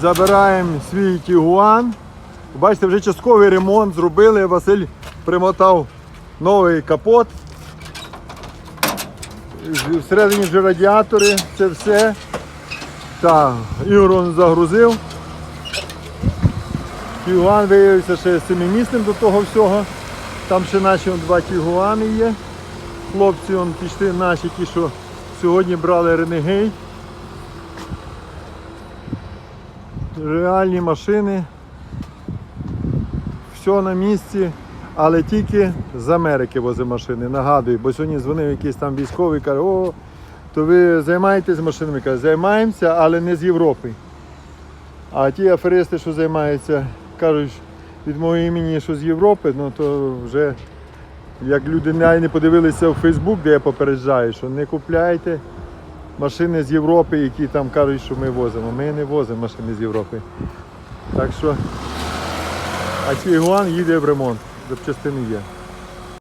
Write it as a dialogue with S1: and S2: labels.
S1: Забираємо свій Тігуан. Бачите, вже частковий ремонт зробили. Василь примотав новий капот. Всередині вже радіатори, це все. Так, Ігор загрузив. Тігуан виявився ще семимісним до того всього. Там ще наші он, два тігуани є. Хлопці он, пішли наші, ті, що сьогодні брали Ренегей. Реальні машини. Все на місці, але тільки з Америки возить машини. Нагадую, бо сьогодні дзвонив якийсь там військовий, каже, о, то ви займаєтесь машинами? Каже, займаємося, але не з Європи. А ті аферисти, що займаються, кажуть від мого імені, що з Європи, ну то вже як люди не подивилися в Фейсбук, де я попереджаю, що не купляйте машини з Європи, які там кажуть, що ми возимо. Ми не возимо машини з Європи. Так що, а цей гуан їде в ремонт, запчастини є.